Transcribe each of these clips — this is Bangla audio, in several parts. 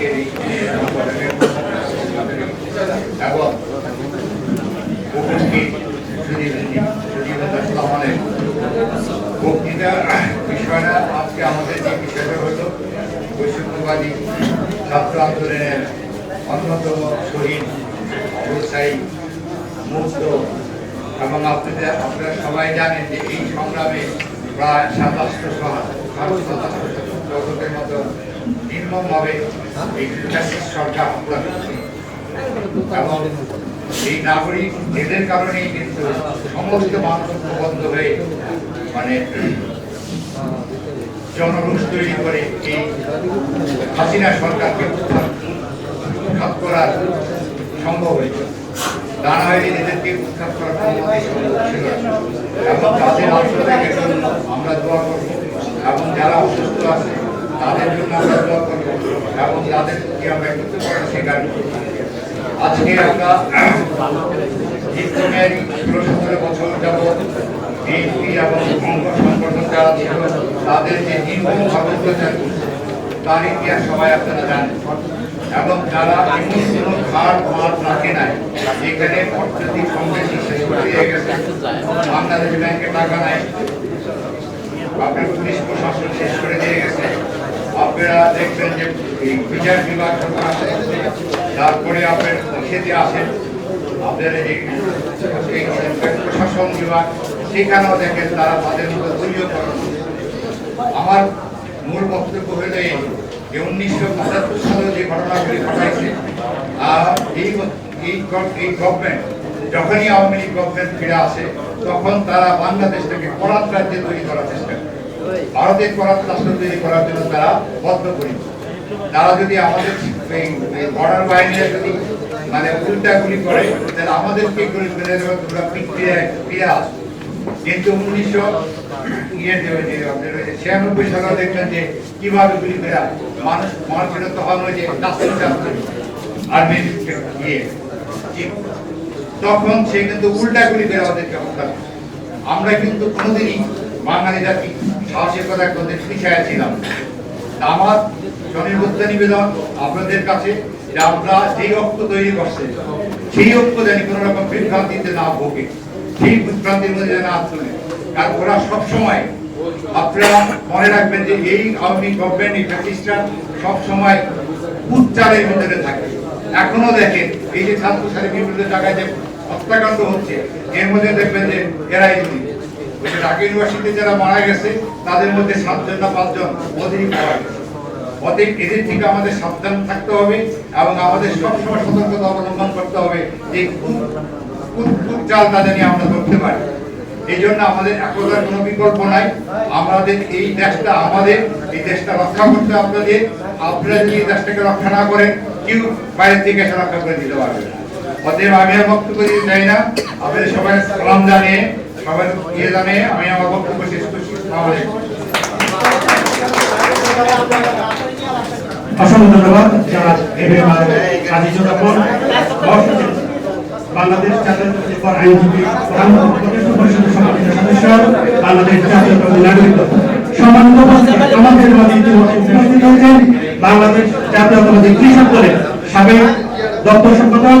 আজকের এই এবং উপস্থিত সুধীবৃন্দি সুধীবৃন্দ সালামানের বক্তৃতা বিষয়টা আজকে আমাদের যে বিষয়টা হলো বৈষম্যবাদী ছাত্র আন্দোলনের অন্যতম শহীদ ব্যবসায়ী মুক্ত এবং আপনাদের আপনারা সবাই জানেন যে এই সংগ্রামে প্রায় সাতাশশো সাতাশশো মতো নির্মমভাবে এই নাগরিক, এদের কারণেই কিন্তু সমস্ত মানুষ বন্ধ হয়ে মানে জনরোষ তৈরি করে এই হাসিনা সরকারকে উৎখাত করার সম্ভব হয়েছে। তা না হলে উৎখাত করার সম্ভব এবং তাদের জন্য আমরা দোয়া করব। এবং যারা অসুস্থ আছে, তাদের জন্য আমরা দোয়া এবং তাদের প্রতি আমরা একটু স্বীকার করব আজকে আমরা দীর্ঘমেয়াদী ষোলো বছর যাবৎ বিএনপি এবং অঙ্গ সংগঠন যারা ছিল, তাদের যে নির্মম অত্যাচার তার ইতিহাস সবাই আপনারা জানেন। এবং যারা এমন কোনো খার মার রাখে নাই যেখানে অর্থনৈতিক সমৃদ্ধি শেষ করে দিয়ে গেছে, বাংলাদেশ ব্যাংকে টাকা নাই, আপনার পুলিশ প্রশাসন শেষ করে দিয়ে গেছে। আপনারা দেখবেন যে বিচার বিভাগ তারপরে আপনার খেতে আসেন আপনার এই প্রশাসন বিভাগ, সেখানেও দেখেন তারা তাদের মতো দলীয়করণ। আমার মূল বক্তব্য হলো এই যে উনিশশো পঁচাত্তর সালে যে ঘটনাগুলি ঘটাইছে এই এই গভর্নমেন্ট যখনই আওয়ামী লীগ গভর্নমেন্ট ফিরে আসে, তখন তারা বাংলাদেশটাকে করাত রাজ্যে তৈরি করার চেষ্টা করে ভারতের করাত রাষ্ট্র তৈরি করার জন্য তারা বদ্ধপরিত তারা যদি আমাদের বর্ডার বাহিনীরা যদি মানে উল্টা গুলি করে, তাহলে আমাদেরকে গুলি করে দেবে তোমরা ফিরে ফিরে কিন্তু উনিশশো ইয়ে ছিয়ানব্বই সালে দেখবেন যে কীভাবে গুলি করে মানুষ মানুষের তখন ওই যে আর্মি ইয়ে। তখন সে কিন্তু উল্টা গুলি করে আমাদেরকে হত্যা আমরা কিন্তু কোনোদিনই বাঙালি জাতি সাহসিকতা করতে পিছিয়ে ছিলাম? আমার স্বনির্বদ্ধ নিবেদন আপনাদের কাছে যে আমরা যেই ঐক্য তৈরি করছে। সেই ঐক্য জানি কোনো রকম বিভ্রান্তিতে না ভোগে, সেই বিভ্রান্তির মধ্যে যেন না চলে। কারণ ওরা সবসময় আপনারা মনে রাখবেন যে এই আওয়ামী গভর্নমেন্ট এই ফ্যাসিস্টরা সবসময় উচ্চারের ভিতরে থাকে। এখনও দেখেন এই যে ছাত্র ছাত্রী বিভিন্ন জায়গায় যে হত্যাকাণ্ড হচ্ছে, এর মধ্যে দেখবেন যে এরাই ঢাকা ইউনিভার্সিটিতে যারা মারা গেছে, তাদের মধ্যে সাতজন না পাঁচজন ওদেরই মারা গেছে। অতএব এদের থেকে আমাদের সাবধান থাকতে হবে এবং আমাদের সবসময় সতর্কতা অবলম্বন করতে হবে যে তাদের নিয়ে আমরা ধরতে পারি। এই জন্য আমাদের একতার কোনো বিকল্প নাই। আমাদের এই দেশটা আমাদের, এই দেশটা রক্ষা করতে আপনাদের। আপনারা যদি এই দেশটাকে রক্ষা না করেন, কেউ বাইরে থেকে এসে রক্ষা করে দিতে পারবে অতএব আমি আর বক্তব্য দিতে চাই না। আপনাদের সবাই সালাম জানিয়ে আমি আমার বক্তব্য শেষ করছি। অসংখ্য ধন্যবাদ। বাংলাদেশ ফর আইনজীবী পরিষদের সম্মানিত সদস্য, বাংলাদেশ জাতীয়তাবাদী নাগরিক। সম্মানিত আমাদের মাঝে উপস্থিত হয়েছেন বাংলাদেশ জাতীয়তাবাদী কৃষক দলের সাবেক দপ্তর সম্পাদক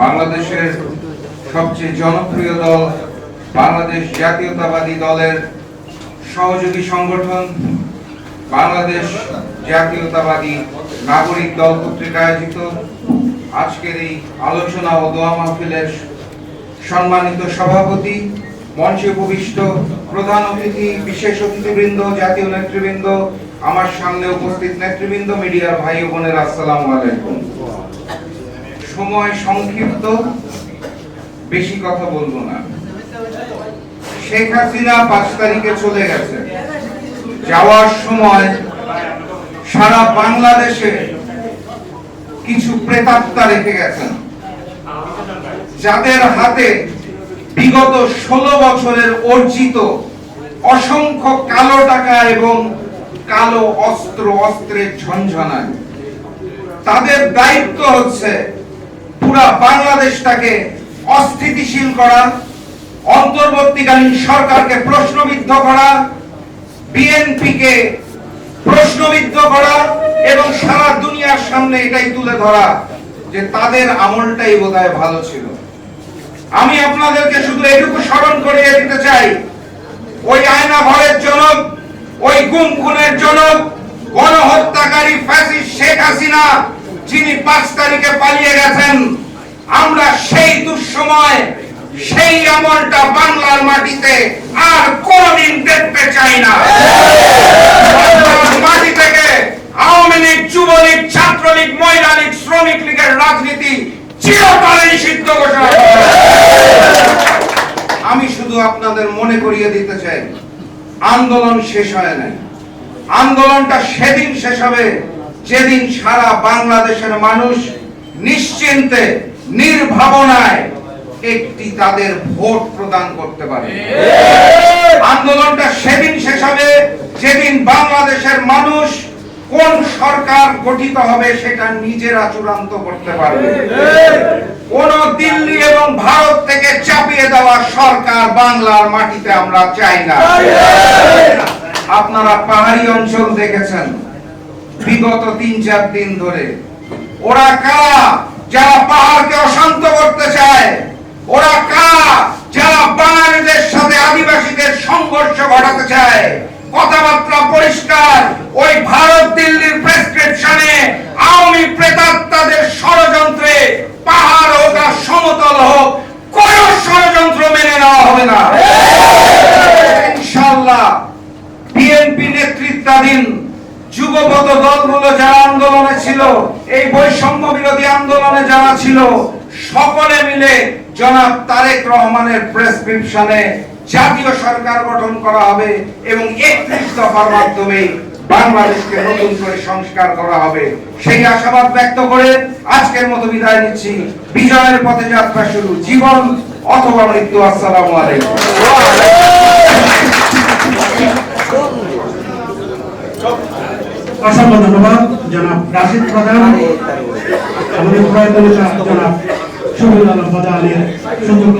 বাংলাদেশের সবচেয়ে জনপ্রিয় দল বাংলাদেশ জাতীয়তাবাদী দলের সহযোগী সংগঠন। বাংলাদেশ জাতীয়তাবাদী নাগরিক দল কর্তৃক আয়োজিত আজকের এই আলোচনা ও দোয়া মাহফিলের সম্মানিত সভাপতি, মঞ্চে উপবিষ্ট প্রধান অতিথি, বিশেষ অতিথিবৃন্দ, জাতীয় নেতৃবৃন্দ আমার সামনে উপস্থিত নেতৃবৃন্দ, মিডিয়ার ভাই বোনেরা, আসসালামু আলাইকুম। সময় সংক্ষিপ্ত, বেশি কথা বলব না। শেখ হাসিনা পাঁচ তারিখে চলে গেছে। যাওয়ার সময় সারা বাংলাদেশে কিছু প্রেতাত্মা রেখে গেছেন। যাদের হাতে বিগত ষোলো বছরের অর্জিত অসংখ্য কালো টাকা এবং কালো অস্ত্র, অস্ত্রের ঝঞ্ঝনায় তাদের দায়িত্ব হচ্ছে পুরা বাংলাদেশটাকে অস্থিতিশীল করা, অন্তর্বর্তীকালীন সরকারকে প্রশ্নবিদ্ধ করা, বিএনপিকে প্রশ্নবিদ্ধ করা এবং সারা দুনিয়ার সামনে এটাই তুলে ধরা যে তাদের আমলটাই বোধহয় ভালো ছিল। আমি আপনাদেরকে শুধু এটুকু স্মরণ করিয়ে দিতে চাই, ওই আয়না ঘরের জনক ওই গুম খুনের জনক, গণহত্যাকারী ফ্যাসিস্ট শেখ হাসিনা, যিনি পাঁচ তারিখে পালিয়ে গেছেন, আমরা সেই দুঃসময়, সেই আমলটা বাংলার মাটিতে আর কোনদিন দেখতে চাই না। মাটি থেকে আওয়ামী লীগ, যুবলীগ, ছাত্রলীগ মহিলা লীগ শ্রমিক লীগের রাজনীতি চিরকালে নিষিদ্ধ ঘোষণা আমি শুধু আপনাদের মনে করিয়ে দিতে চাই আন্দোলন শেষ হয় নাই। আন্দোলনটা সেদিন শেষ হবে যেদিন সারা বাংলাদেশের মানুষ নিশ্চিন্তে নির্ভাবনায় একটি তাদের ভোট প্রদান করতে পারে। আন্দোলনটা সেদিন শেষ হবে যেদিন বাংলাদেশের মানুষ কোন সরকার গঠিত হবে সেটা নিজেরা চূড়ান্ত করতে পারবে। কোন দিল্লি এবং ভারত থেকে চাপিয়ে দেওয়া সরকার বাংলার মাটিতে আমরা চাই না। আপনারা পাহাড়ি অঞ্চল দেখেছেন, বিগত তিন চার দিন ধরে। ওরা কারা? যারা পাহাড়কে অশান্ত করতে চায়, ওরা কারা? যারা বাঙালিদের সাথে আদিবাসীদের সংঘর্ষ ঘটাতে কথাবার্তা পরিষ্কার। ওই ভারত দিল্লির প্রেসক্রিপশনে আওয়ামী প্রেতাত্মাদের ষড়যন্ত্রে পাহাড় হোক আর সমতল হোক, কোন ষড়যন্ত্র মেনে নেওয়া হবে না। ইনশাআল্লাহ, বিএনপি নেতৃত্বাধীন দলগুলো যারা আন্দোলনে ছিল, এই বৈষম্য বিরোধী আন্দোলনে যারা ছিল, সকলে মিলে জনাব তারেক রহমানের প্রেসক্রিপশনে জাতীয় সরকার গঠন করা হবে এবং একত্রিশ দফার মাধ্যমে বাংলাদেশকে নতুন করে সংস্কার করা হবে। সেই আশাবাদ ব্যক্ত করে আজকের মতো বিদায় নিচ্ছি। বিজয়ের পথে যাত্রা শুরু। জীবন অথবা মৃত্যু। আসসালামু আলাইকুম। অসংখ্য ধন্যবাদ, জনাব রাশিদ প্রধান। আমাদের প্রয়োজনীয় জনাব শহীদ আলম প্রধানের সুন্দর